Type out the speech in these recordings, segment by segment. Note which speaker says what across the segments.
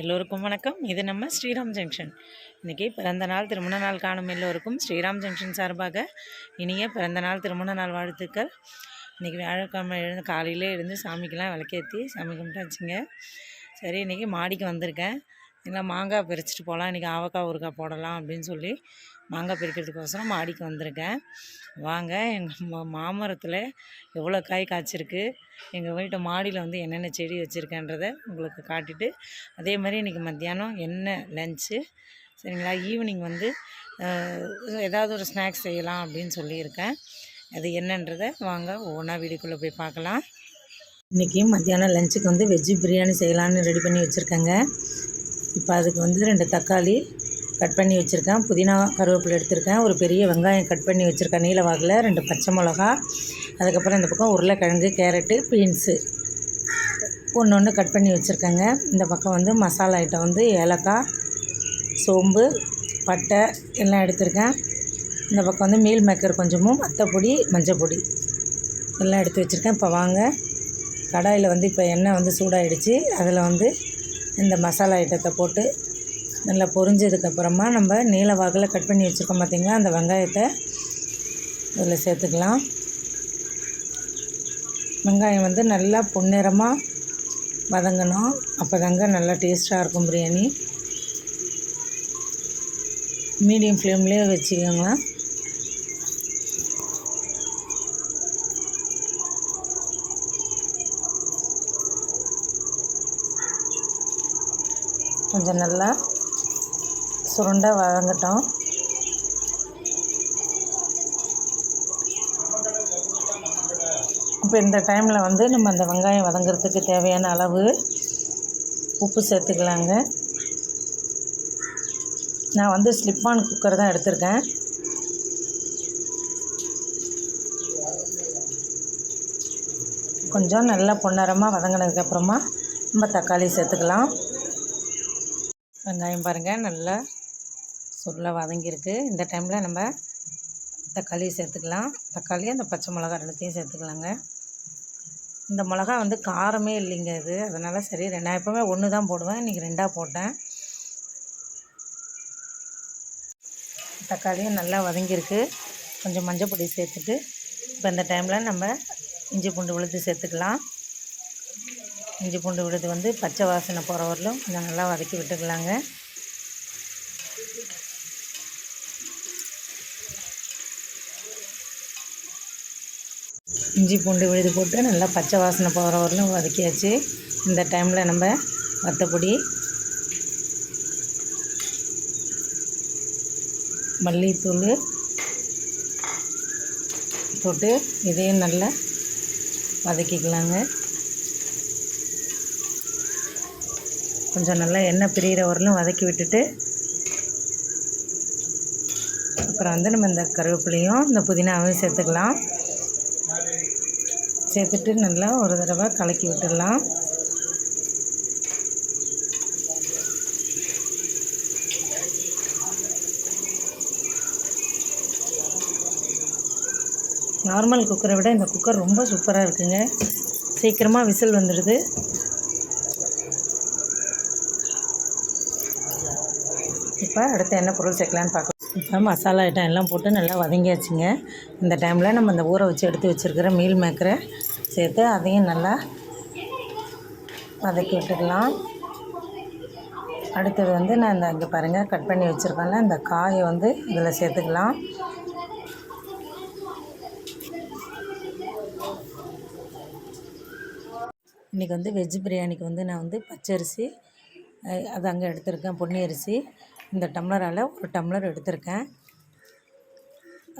Speaker 1: எல்லோருக்கும் வணக்கம். இது நம்ம ஸ்ரீராம் ஜங்ஷன். இன்றைக்கி பிறந்த நாள் திருமண நாள் காணும் எல்லோருக்கும் ஸ்ரீராம் ஜங்ஷன் சார்பாக இனிய பிறந்த நாள் திருமண நாள் வாழ்த்துக்கள். இன்றைக்கி வியாழக்கிழமை எழுந்து காலையிலே எழுந்து சாமிக்கெலாம் விளக்கேற்றி சாமி கும்பிட்டாச்சுங்க. சரி இன்றைக்கி மாடிக்கு வந்திருக்கேன். இல்லை மாங்காய் பறிச்சிட்டு போகலாம் இன்றைக்கி ஆவக்காய் ஊறுகாய் போடலாம் அப்படின்னு சொல்லி மாங்காய் பறிக்கிறதுக்கோசரம் மாடிக்கு வந்திருக்கேன். வாங்க எங்கள் மா மாமரத்தில் எவ்வளோ காய் காய்ச்சிருக்கு எங்கள் வீட்டு மாடியில் வந்து என்னென்ன செடி வச்சுருக்கேன்றதை உங்களுக்கு காட்டிட்டு அதே மாதிரி இன்றைக்கி மத்தியானம் என்ன லன்ச்சு சரிங்களா? ஈவினிங் வந்து ஏதாவது ஒரு ஸ்நாக்ஸ் செய்யலாம் அப்படின்னு சொல்லியிருக்கேன். அது என்னன்றதை வாங்க ஒவ்வொன்றா வீடுக்குள்ளே போய் பார்க்கலாம். இன்றைக்கி மத்தியானம் லஞ்சுக்கு வந்து வெஜ்ஜு பிரியாணி செய்யலான்னு ரெடி பண்ணி வச்சுருக்கேங்க. இப்போ அதுக்கு வந்து ரெண்டு தக்காளி கட் பண்ணி வச்சுருக்கேன். புதினா கருவேப்பிலை எடுத்திருக்கேன். ஒரு பெரிய வெங்காயம் கட் பண்ணி வச்சுருக்கேன். நீல வாக்கில் ரெண்டு பச்சை மிளகா அதுக்கப்புறம் இந்த பக்கம் உருளைக்கிழங்கு கேரட்டு பீன்ஸு ஒன்று ஒன்று கட் பண்ணி வச்சுருக்கேங்க. இந்த பக்கம் வந்து மசாலா ஐட்டம் வந்து ஏலக்காய் சோம்பு பட்டை எல்லாம் எடுத்திருக்கேன். இந்த பக்கம் வந்து மீல் மேக்கர் கொஞ்சமும் மத்தப்பொடி மஞ்சள் பொடி எல்லாம் எடுத்து வச்சுருக்கேன். இப்போ வாங்க. கடாயில் வந்து இப்போ எண்ணெய் வந்து சூடாகிடுச்சு அதில் வந்து இந்த மசாலா ஐட்டத்தை போட்டு நல்லா பொரிஞ்சதுக்கப்புறமா நம்ம நீல வாக்கில் கட் பண்ணி வச்சுருக்கோம் பார்த்திங்களா? அந்த வெங்காயத்தை இதில் சேர்த்துக்கலாம். வெங்காயம் வந்து நல்லா பொன்னிறமாக வதங்கணும். அப்போ தாங்க நல்லா டேஸ்ட்டாக இருக்கும் பிரியாணி. மீடியம் ஃப்ளேம்லேயே வச்சுக்கோங்களேன். கொஞ்சம் நல்லா சுருண்டை வதங்கட்டும். இப்போ இந்த டைமில் வந்து நம்ம அந்த வெங்காயம் வதங்குறதுக்கு தேவையான அளவு உப்பு சேர்த்துக்கலாங்க. நான் வந்து ஸ்லிப்பான் குக்கர் தான் எடுத்திருக்கேன். கொஞ்சம் நல்லா பொன்னரமாக வதங்கினதுக்கப்புறமா நம்ம தக்காளி சேர்த்துக்கலாம். வெங்காயம் பாருங்கள் நல்லா சுருளாக வதங்கியிருக்கு. இந்த டைமில் நம்ம தக்காளி சேர்த்துக்கலாம். தக்காளி அந்த பச்சை மிளகா ரெண்டுத்தையும் சேர்த்துக்கலாங்க. இந்த மிளகா வந்து காரமே இல்லைங்க இது. அதனால் சரி நான் எப்போவுமே ஒன்று தான் போடுவேன். இன்றைக்கி ரெண்டாக போட்டேன். தக்காளியும் நல்லா வதங்கியிருக்கு. கொஞ்சம் மஞ்சள் பொடி சேர்த்துட்டு இப்போ இந்த டைமில் நம்ம இஞ்சி பூண்டு விழுத்து சேர்த்துக்கலாம். இஞ்சி பூண்டு விடுது வந்து பச்சை வாசனை போகிற வரலும் கொஞ்சம் நல்லா வதக்கி விட்டுக்கலாங்க. இஞ்சி பூண்டு விழுது போட்டு நல்லா பச்சை வாசனை போகிற வரலும் வதக்கியாச்சு. இந்த டைமில் நம்ம வத்தப்பொடி மல்லித்தூள் போட்டு இதையும் நல்லா வதக்கிக்கலாங்க. கொஞ்சம் நல்லா எண்ணெய் பிரிகிற வரலும் வதக்கி விட்டுட்டு அப்புறம் வந்து நம்ம இந்த கருவேப்பிலையும் இந்த புதினாவையும் சேர்த்துக்கலாம். சேர்த்துட்டு நல்லா ஒரு தடவை கலக்கி விட்டுடலாம். நார்மல் குக்கரை விட இந்த குக்கர் ரொம்ப சூப்பராக இருக்குங்க. சீக்கிரமாக விசில் வந்துடுது. இப்போ அடுத்து என்ன பொருள் சேர்க்கலான்னு பார்க்கலாம் இப்போ மசாலா ஐட்டம் எல்லாம் போட்டு நல்லா வதங்கியாச்சுங்க. இந்த டைமில் நம்ம இந்த ஊற வச்சு எடுத்து வச்சுருக்கிற மீல் மேக்கரை சேர்த்து அதையும் நல்லா வதக்கி விட்டுக்கலாம். அடுத்தது வந்து நான் இந்த இங்கே பாருங்கள் கட் பண்ணி வச்சுருக்கேன்ல இந்த காயை வந்து இதில் சேர்த்துக்கலாம். இன்றைக்கி வந்து வெஜ் பிரியாணிக்கு வந்து நான் வந்து பச்சரிசி அது அங்கே எடுத்திருக்கேன் பொன்னி அரிசி. இந்த டம்ளரால் ஒரு டம்ளர் எடுத்திருக்கேன்.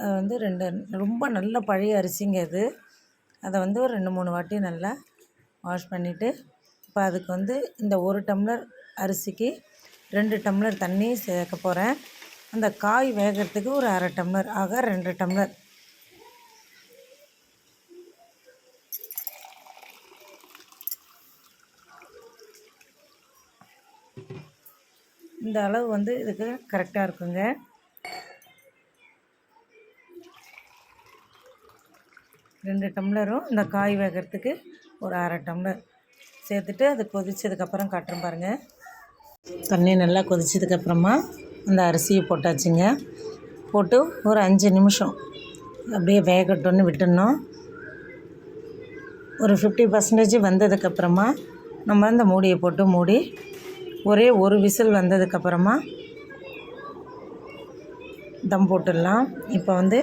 Speaker 1: அது வந்து ரெண்டு ரொம்ப நல்ல பழைய அரிசிங்க அது. அதை வந்து ஒரு ரெண்டு மூணு வாட்டி நல்லா வாஷ் பண்ணிவிட்டு இப்போ அதுக்கு வந்து இந்த ஒரு டம்ளர் அரிசிக்கு ரெண்டு டம்ளர் தண்ணி சேர்க்க போகிறேன் அந்த காய் வேகிறதுக்கு ஒரு அரை டம்ளர் ஆக ரெண்டு டம்ளர். இந்த அளவு வந்து இதுக்கு கரெக்டாக இருக்குங்க. ரெண்டு டம்ளரும் இந்த காய் வேகிறதுக்கு ஒரு அரை டம்ளர் சேர்த்துட்டு அது கொதித்ததுக்கப்புறம் காட்டுறேன் பாருங்கள் தண்ணி நல்லா கொதித்ததுக்கப்புறமா அந்த அரிசியை போட்டாச்சுங்க. போட்டு ஒரு அஞ்சு நிமிஷம் அப்படியே வேகட்டும்னு விட்டுடணும். ஒரு ஃபிஃப்டி பர்சன்டேஜ் வந்ததுக்கப்புறமா நம்ம அந்த மூடியை போட்டு மூடி ஒரே ஒரு விசில் வந்ததுக்கப்புறமா தம் போட்டுடலாம். இப்போ வந்து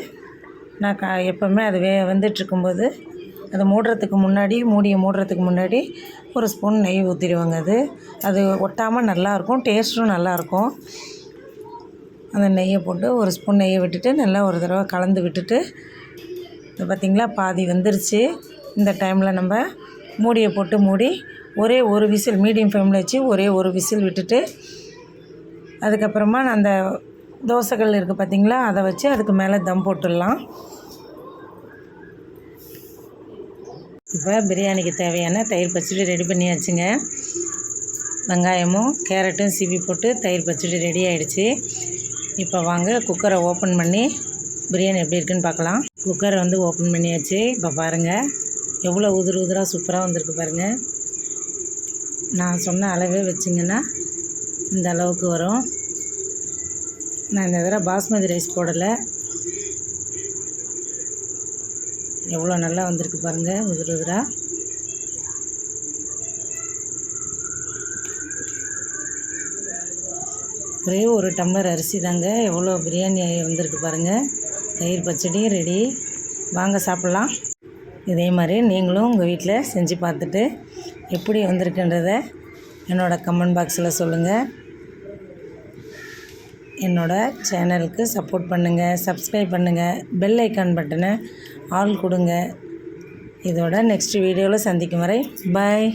Speaker 1: நான் கா எப்போவுமே அது வே வந்துட்டுருக்கும்போது அதை மூடுறதுக்கு முன்னாடி மூடியை மூடுறதுக்கு முன்னாடி ஒரு ஸ்பூன் நெய் ஊற்றிடுவாங்க அது. அது ஒட்டாமல் நல்லாயிருக்கும் டேஸ்ட்டும் நல்லாயிருக்கும். அந்த நெய்யை போட்டு ஒரு ஸ்பூன் நெய்யை விட்டுட்டு நல்லா ஒரு தடவை கலந்து விட்டுட்டு இது பார்த்திங்களா பாதி வெந்துருச்சு. இந்த டைமில் நம்ம மூடியை போட்டு மூடி ஒரே ஒரு விசில் மீடியம் ஃப்ளேமில் வச்சு ஒரே ஒரு விசில் விட்டுட்டு அதுக்கப்புறமா நான் அந்த தோசைக்கல் இருக்குது பார்த்திங்களா அதை வச்சு அதுக்கு மேலே தம் போட்டுடலாம். இப்போ பிரியாணிக்கு தேவையான தயிர் பச்சடி ரெடி பண்ணியாச்சுங்க. வெங்காயமும் கேரட்டும் சீவி போட்டு தயிர் பச்சடி ரெடி ஆகிடுச்சி இப்போ வாங்க குக்கரை ஓப்பன் பண்ணி பிரியாணி எப்படி இருக்குன்னு பார்க்கலாம். குக்கரை வந்து ஓப்பன் பண்ணியாச்சு. இப்போ பாருங்கள் எவ்வளோ உதிர் உதிராக சூப்பராக வந்திருக்கு பாருங்கள் நான் சொன்ன அளவே வச்சிங்கன்னா இந்த அளவுக்கு வரும். நான் இந்த தடவை பாஸ்மதி ரைஸ் போடலை. எவ்வளோ நல்லா வந்திருக்கு பாருங்கள் உதிர உதிராக ஒரே ஒரு டம்ளர் அரிசி தாங்க எவ்வளோ பிரியாணி வந்திருக்கு பாருங்கள் தயிர் பச்சடி ரெடி. வாங்க சாப்பிட்லாம். இதே மாதிரி நீங்களும் உங்கள் வீட்டில் செஞ்சு பார்த்துட்டு எப்படி வந்திருக்குன்றத என்னோடய கமெண்ட் பாக்ஸில் சொல்லுங்கள் என்னோடய சேனலுக்கு சப்போர்ட் பண்ணுங்கள் சப்ஸ்கிரைப் பண்ணுங்கள் பெல் ஐக்கான் பட்டனை ஆல் கொடுங்க. இதோட நெக்ஸ்ட் வீடியோவில் சந்திக்கும் வரை பாய்